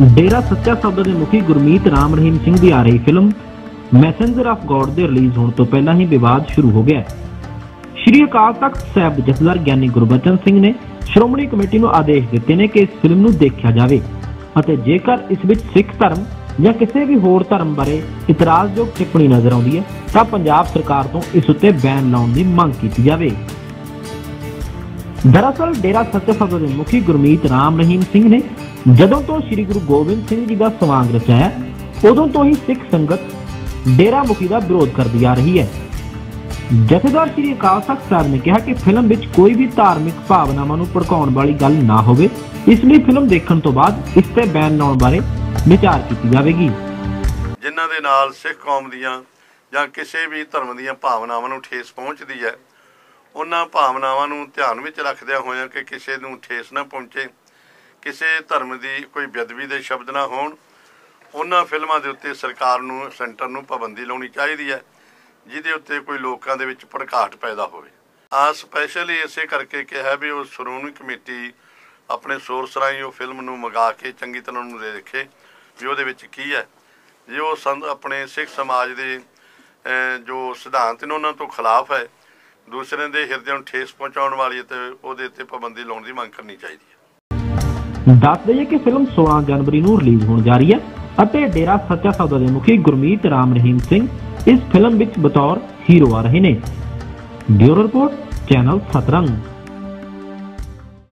ਡੇਰਾ ਸੱਚਾ ਸੌਦਾ ਦੇ ਮੁਖੀ ਗੁਰਮੀਤ ਰਾਮ ਰਹੀਮ ਸਿੰਘ ਦੀ ਆ ਰਹੀ ਫਿਲਮ ਮੈਸੇਂਜਰ ਆਫ ਗੋਡ ਦੇ ਰਿਲੀਜ਼ ਹੋਣ ਤੋਂ ਪਹਿਲਾਂ ਹੀ ਵਿਵਾਦ ਸ਼ੁਰੂ ਹੋ ਗਿਆ ਸ਼੍ਰੀ ਅਕਾਲ ਤਖਤ ਸਾਹਿਬ ਦੇ ਜਥੇਦਾਰ ਗਿਆਨੀ ਗੁਰਬਚਨ ਸਿੰਘ ਨੇ ਸ਼੍ਰੋਮਣੀ ਕਮੇਟੀ ਨੂੰ ਆਦੇਸ਼ ਦਿੱਤੇ ਨੇ ਕਿ ਇਸ ਫਿਲਮ ਨੂੰ ਦੇਖਿਆ ਜਾਵੇ ਅਤੇ ਜੇਕਰ ਇਸ ਵਿੱਚ ਸਿੱਖ ਧਰਮ ਜਾਂ ਕਿਸੇ ਵੀ ਹੋਰ ਧਰਮ ਬਾਰੇ ਇਤਰਾਜ਼ਯੋਗ ਟਿੱਪਣੀ ਨਜ਼ਰ ਆਉਂਦੀ ਹੈ, ਤਾਂ ਪੰਜਾਬ ਸਰਕਾਰ ਤੋਂ ਇਸ ਉੱਤੇ ਬੈਨ ਲਾਉਣ ਦੀ ਮੰਗ ਕੀਤੀ ਜਾਵੇ। ਦਰਅਸਲ, ਡੇਰਾ ਸੱਚਾ ਸੌਦਾ ਦੇ ਮੁਖੀ ਗੁਰਮੀਤ ਰਾਮ ਰਹੀਮ ਸਿੰਘ ਨੇ ਜਦੋਂ ਤੋਂ ਸ੍ਰੀ ਗੁਰੂ ਗੋਬਿੰਦ ਸਿੰਘ ਜੀ ਦਾ ਸਵਾਂਗ ਰਚਾਇਆ ਉਦੋਂ ਤੋਂ ਹੀ ਸਿੱਖ ਸੰਗਤ ਡੇਰਾ ਮੁਖੀ ਦਾ ਵਿਰੋਧ ਕਰਦੀ ਆ ਰਹੀ ਹੈ। ਜਥੇਦਾਰ ਸ੍ਰੀ ਅਕਾਲ ਤਖਤ ਸਾਹਿਬ ਨੇ ਕਿਹਾ ਕਿ ਫਿਲਮ ਵਿੱਚ ਕੋਈ ਵੀ ਧਾਰਮਿਕ ਭਾਵਨਾਵਾਂ ਨੂੰ ਭੜਕਾਉਣ ਵਾਲੀ ਗੱਲ ਨਾ ਹੋਵੇ। ਇਸ ਲਈ ਫਿਲਮ ਦੇਖਣ ਤੋਂ ਬਾਅਦ ਇਸ ਤੇ ਬੈਨ ਲਾਉਣ ਬਾਰੇ ਵਿਚਾਰ ਕੀਤੀ ਜਾਵੇਗੀ। ਜਿਨ੍ਹਾਂ ਦੇ ਨਾਲ ਸਿੱਖ ਕੌਮ ਦੀਆਂ ਜਾਂ ਕਿਸੇ ਵੀ ਧਰਮ ਦੀਆਂ ਭਾਵਨਾਵਾਂ ਨੂੰ ਠੇਸ ਪਹੁੰਚਦੀ ਹੈ, ਉਹਨਾਂ ਭਾਵਨਾਵਾਂ ਨੂੰ ਧਿਆਨ ਵਿੱਚ ਰੱਖਦਿਆਂ ਹੋਇਆਂ ਕਿ ਕਿਸੇ ਨੂੰ ਠੇਸ ਨਾ ਪਹੁੰਚੇ ਕਿਸੇ ਧਰਮ ਦੀ ਕੋਈ ਬੇਅਦਬੀ ਦੇ ਸ਼ਬਦ ਨਾ ਹੋਣ, ਉਹਨਾਂ ਫਿਲਮਾਂ ਦੇ ਉੱਤੇ ਸਰਕਾਰ ਨੂੰ, ਸੈਂਟਰ ਨੂੰ ਪਾਬੰਦੀ ਲਾਉਣੀ ਚਾਹੀਦੀ ਹੈ, ਜਿਹਦੇ ਉੱਤੇ ਕੋਈ ਲੋਕਾਂ ਦੇ ਵਿੱਚ ਭੜਕਾਟ ਪੈਦਾ ਹੋਵੇ। ਆ ਸਪੈਸ਼ਲੀ ਇਸੇ ਕਰਕੇ ਕਿਹਾ ਵੀ ਉਹ ਸ਼੍ਰੋਮਣੀ ਕਮੇਟੀ ਆਪਣੇ ਸੋਰਸ ਰਾਹੀਂ ਉਹ ਫਿਲਮ ਨੂੰ ਮੰਗਾ ਕੇ ਚੰਗੀ ਤਰ੍ਹਾਂ ਨੂੰ ਦੇਖੇ ਵੀ ਉਹਦੇ ਵਿੱਚ ਕੀ ਹੈ। ਜੇ ਉਹ ਸੰਦ ਆਪਣੇ ਸਿੱਖ ਸਮਾਜ ਦੇ ਜੋ ਸਿਧਾਂਤ ਨੇ ਉਹਨਾਂ ਤੋਂ ਖਿਲਾਫ ਹੈ ਦੂਸਰਿਆਂ ਦੇ ਹਿਰਦੇ ਨੂੰ ਠੇਸ ਪਹੁੰਚਾਉਣ ਵਾਲੀ ਹੈ ਤੇ ਉਹਦੇ ਉੱਤੇ ਪਾਬੰਦੀ ਲਾਉਣ ਦੀ ਮੰਗ ਕਰਨੀ ਚਾਹੀਦੀ ਹੈ। ਦੱਸ ਦਈਏ ਕਿ ਫਿਲਮ 16 ਜਨਵਰੀ ਨੂੰ ਰਿਲੀਜ਼ ਹੋਣ ਜਾ ਰਹੀ ਹੈ ਅਤੇ ਡੇਰਾ ਸੱਚਾ ਸੌਦਾ ਦੇ ਮੁਖੀ ਗੁਰਮੀਤ ਰਾਮ ਰਹੀਮ ਸਿੰਘ ਇਸ ਫਿਲਮ ਵਿੱਚ ਬਤੌਰ ਹੀਰੋ ਆ ਰਹੇ ਨੇ। Bureau report, channel Satrang.